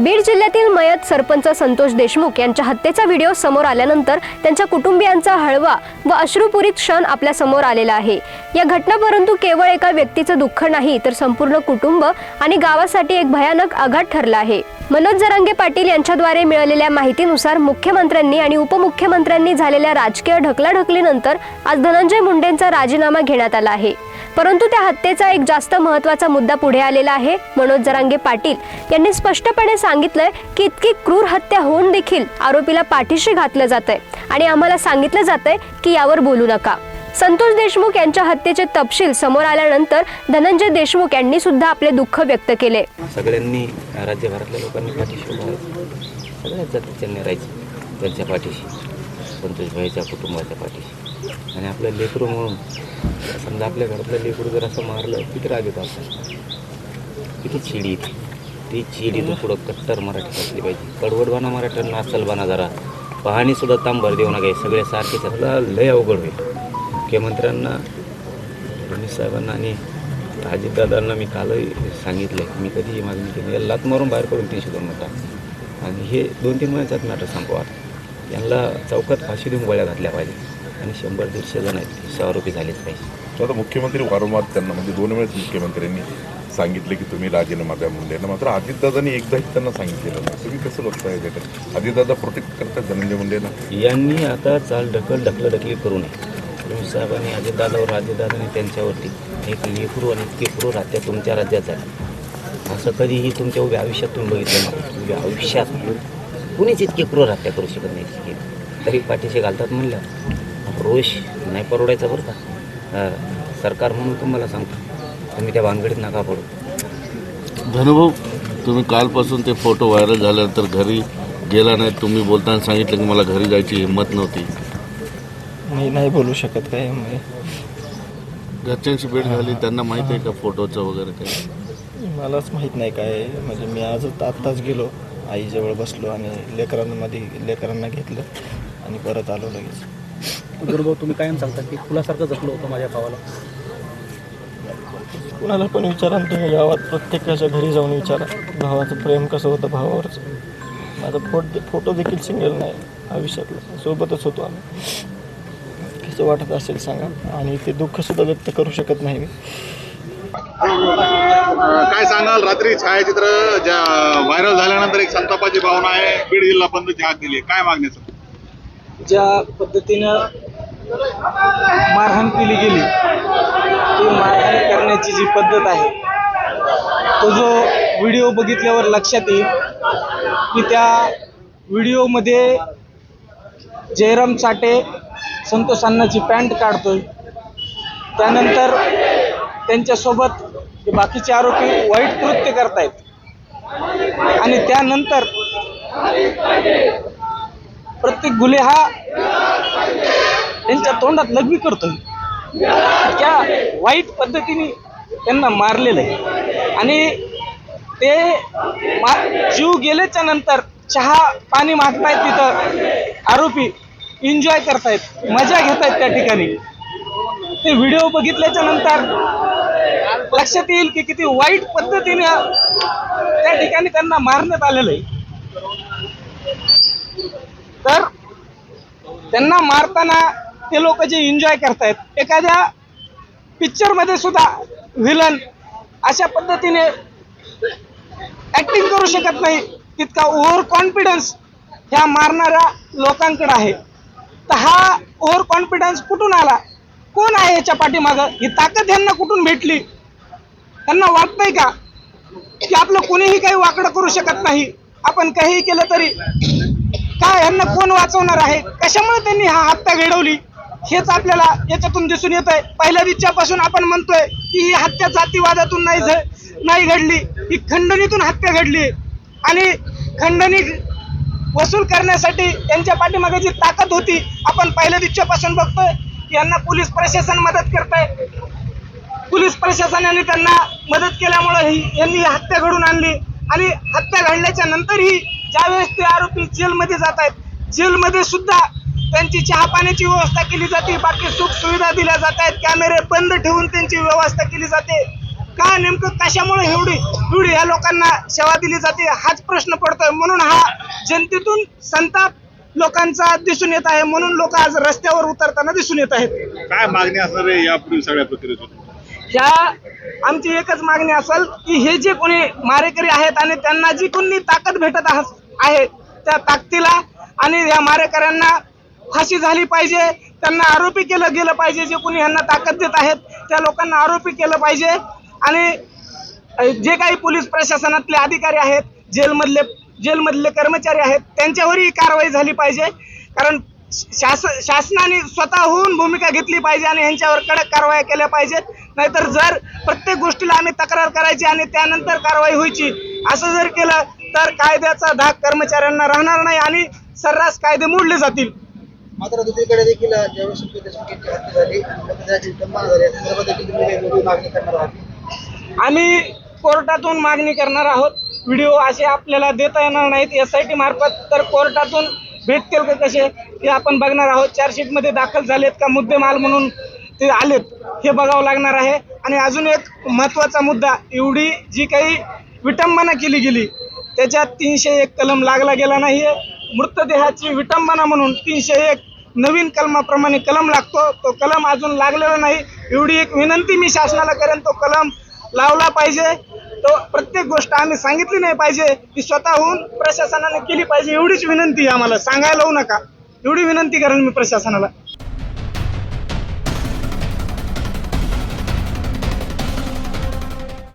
बीड जिल्ह्यातील मयत सरपंच संतोष देशमुख यांच्या हत्येचा व्हिडिओ समोर आल्यानंतर त्यांच्या कुटुंबियांचा हळवा व अश्रुपुरित क्षण आपल्यासमोर आलेला आहे. या घटना परंतु केवळ एका व्यक्तीचं दुःख नाही तर संपूर्ण कुटुंब आणि गावासाठी एक भयानक आघात ठरला आहे. मनोज जरांगे पाटील यांच्याद्वारे मिळालेल्या माहितीनुसार मुख्यमंत्र्यांनी आणि उपमुख्यमंत्र्यांनी झालेल्या राजकीय ढकलाढकलीनंतर आज धनंजय मुंडेंचा राजीनामा घेण्यात आला आहे. परंतु त्या हत्येचा एक जास्त महत्त्वाचा मुद्दा पुढे आलेला आहे. मनोज जरांगे पाटील यांनी स्पष्टपणे सांगितलंय की इतकी क्रूर हत्या होऊन देखील आरोपीला पाठीशी घातलं जातंय. आणि आम्हाला सांगितलं जातंय की यावर बोलू नका. संतोष देशमुख यांच्या हत्येचे तपशील समोर आल्यानंतर धनंजय देशमुख यांनी सुद्धा आपले दुःख व्यक्त केले. सगळ्यांनी राज्यभरातल्या लोकांनी पाठीशी सगळ्याच जातीच्या राहायचं त्यांच्या पाठीशी संतोषभाईच्या कुटुंबाच्या पाठीशी. आणि आपलं लेकरू म्हणून समजा आपल्या घरातलं लेकरू जर असं मारलं किती राग येतो आपण किती चिडी येते ती चिडी पुढं कट्टर मराठी असली पाहिजे. कडवडवाना मराठ्यांना असेलबाना जरा. पाहणीसुद्धा तांबर देऊ नका हे सगळे सारखेच आहेत. लय अवघड होईल. मुख्यमंत्र्यांना फडणवीस साहेबांना आणि अजितदादांना मी कालही सांगितलं की मी कधीही मागणी केली याला लात मारून बाहेर पडून तीनशे दोन मता आणि हे दोन तीन महिन्याचाच मॅटर संपवा. यांना चौकात फाशी देऊन गोळ्या घातल्या पाहिजे. आणि शंभर दीडशे जण आहेत. सहा आरोपी झालेच पाहिजे तर आता मुख्यमंत्री वारंवार त्यांना म्हणजे दोन वेळेस मुख्यमंत्र्यांनी सांगितले की तुम्ही राजीनामा द्या मुंडेंना मात्र अजितदादांनी एकदाही त्यांना सांगितलेलं नाही. तुम्ही कसं बघताय त्याच्यात अजितदादा प्रोटेक्ट करतात धनंजय मुंडेंना यांनी आता चाल ढकल ढकलढकली करू नये. फडणवीस साहेबांनी अजितदादावर अजितदादांनी त्यांच्यावरती एक लेकरू आणि इतके क्रूर हत्या तुमच्या राज्यात झाली. असं कधीही तुमच्या उभ्या आयुष्यात तुम्ही बघितलं नाही. उभ्या आयुष्यात कुणीच इतके क्रूर हत्या करू शकत नाही. तरी पाठीशी घालतात म्हणलं रोष नाही परवडायचा बरं का? हा, सरकार म्हणून तुम्हाला सांगतो. तुम्ही त्या भानगडीत नका पडू. धनुभाऊ तुम्ही कालपासून ते फोटो व्हायरल झाल्यानंतर घरी गेला नाही. तुम्ही बोलताना सांगितलं की मला घरी जायची हिंमत नव्हती. मी नाही बोलू शकत काय मी घरच्यांशी भेट झाली. त्यांना माहिती आहे का फोटोचं वगैरे काही? मलाच माहीत नाही काय. म्हणजे मी आजच आत्ताच गेलो. आईजवळ बसलो आणि लेकरांमध्ये लेकरांना घेतलं आणि परत आलो लगेच. गुरुभाऊ तुम्ही कायम सांगता की फुलासारखं जपलं होतं माझ्या भावाला. कुणाला पण विचारा तुम्ही गावात प्रत्येकाच्या घरी जाऊन विचारा. भावाचं प्रेम कसं होतं भावावरचं? माझा फोट फोटो देखील सिंगल नाही आयुष्यातला. सोबतच होतो आम्ही. कसं वाटत असेल सांगा. आणि ते दुःखसुद्धा व्यक्त करू शकत नाही मी. काय सांगाल? रात्री छायाचित्र ज्या व्हायरल झाल्यानंतर एक संतापाची भावना आहे. बीड जिल्हा बंदची हाक दिली काय मागण्याचं? ज्या पद्धतीनं मारहाण केली गेली ती मारहाण करण्याची जी पद्धत आहे तो जो व्हिडिओ बघितल्यावर लक्षात येईल की त्या व्हिडिओमध्ये जयराम चाटे संतोष अण्णाची पॅन्ट काढतोय. त्यानंतर त्यांच्यासोबत बाकीचे आरोपी वाईट कृत्य करतायत. आणि त्यानंतर प्रत्येक गुले हा त्यांच्या तोंडात लघवी करतोय. त्या वाईट पद्धतीने त्यांना मारलेलं आहे. आणि ते मा जीव गेल्याच्यानंतर चहा पाणी मागतायत तिथं. आरोपी एन्जॉय करतायत मजा घेतायत त्या ठिकाणी. ते व्हिडिओ बघितल्याच्या नंतर लक्षात येईल की किती वाईट पद्धतीने त्या ठिकाणी त्यांना मारण्यात आलेलं आहे. तर त्यांना मारताना ते लोक जे एन्जॉय करतायत एखाद्या पिक्चरमध्ये सुद्धा व्हिलन अशा पद्धतीने ऍक्टिंग करू शकत नाही तितका ओव्हर कॉन्फिडन्स ह्या मारणाऱ्या लोकांकडे आहे. तर हा ओव्हर कॉन्फिडन्स कुठून आला? कोण आहे याच्या पाठीमागं? ही ताकद यांना कुठून भेटली? त्यांना वाटतंय का? की आपलं कोणीही काही वाकडं करू शकत नाही. आपण काहीही केलं तरी काय यांना कोण वाचवणार आहे? कशामुळे त्यांनी हा हत्या घडवली? हेच आपल्याला याच्यातून दिसून येत आहे पहिल्या दिवसापासून आपण म्हणतोय की ही हत्या जातीवादातून नाही झ- नाही घडली. ही खंडणीतून हत्या घडली. आणि खंडणी वसूल करण्यासाठी यांच्या पाठीमागे जी ताकद होती आपण पहिल्या दिवसापासून बघतोय की यांना पोलीस प्रशासन मदत करतंय. पोलीस प्रशासनाने त्यांना मदत केल्यामुळे ही यांनी ही हत्या घडून आणली. आणि हत्या घडल्याच्या नंतरही ज्यावेळेस ते आरोपी जेलमध्ये जात आहेत जेलमध्ये सुद्धा त्यांची चहा पाण्याची व्यवस्था केली जाते बाकी सुख सुविधा दिल्या जात आहेत कॅमेरे बंद ठेवून त्यांची व्यवस्था केली जाते. का नेमकं कशामुळे एवढी एवढी या लोकांना सेवा दिली जाते हाच प्रश्न पडतोय. म्हणून हा जनतेतून संताप लोकांचा दिसून येत आहे म्हणून लोक आज रस्त्यावर उतरताना दिसून येत आहेत. काय मागणी असणार आहे यापुढील सगळ्या प्रक्रियेतून ह्या आमची एकच मागणी असेल की हे जे कोणी मारेकरी आहेत आणि त्यांना जी कोणी ताकद भेटत आह- आहे त्या ताकदीला आणि या मारेकऱ्यांना फाशी झाली पाहिजे. त्यांना आरोपी केलं गेलं पाहिजे. जे कोणी यांना ताकद देत आहेत त्या लोकांना आरोपी केलं पाहिजे. आणि जे काही पोलीस प्रशासनातले अधिकारी आहेत जेलमधले जेलमधले कर्मचारी आहेत त्यांच्यावरही कारवाई झाली पाहिजे. कारण शास शासनाने स्वतःहून भूमिका घेतली पाहिजे आणि यांच्यावर कडक कारवाया केल्या पाहिजेत. नाहीतर जर प्रत्येक गोष्टीला आम्ही तक्रार करायची आणि त्यानंतर कारवाई व्हायची असं जर केलं तर कायद्याचा धाक कर्मचाऱ्यांना राहणार नाही आणि सर्रास कायदे मोडले जातील. मात्र दुसरीकडे देखील ज्यावेळेस देशमुख हत्या झाली मागणी करणार आहात. आम्ही कोर्टातून मागणी करणार आहोत. व्हिडिओ असे आपल्याला देता येणार नाहीत. एस आय टी मार्फत तर कोर्टातून भेटतील का कसे ते आपण बघणार आहोत. चार्जशीटमध्ये दाखल झालेत का मुद्देमाल म्हणून ते आलेत हे बघावं लागणार आहे. आणि अजून एक महत्त्वाचा मुद्दा एवढी जी काही विटंबना केली गेली त्याच्यात तीनशे एक कलम लागला गेला नाही आहे मृतदेहाची विटंबना म्हणून तीनशे एक नवीन कलमाप्रमाणे कलम लागतो. तो कलम अजून लागलेला नाही. एवढी एक विनंती मी शासनाला करेन तो कलम लावला पाहिजे. तो प्रत्येक गोष्ट आम्ही सांगितली नाही पाहिजे. ती स्वतःहून प्रशासनाने केली पाहिजे. एवढीच विनंती आम्हाला. सांगायला लावू नका. एवढी विनंती करेन मी प्रशासनाला.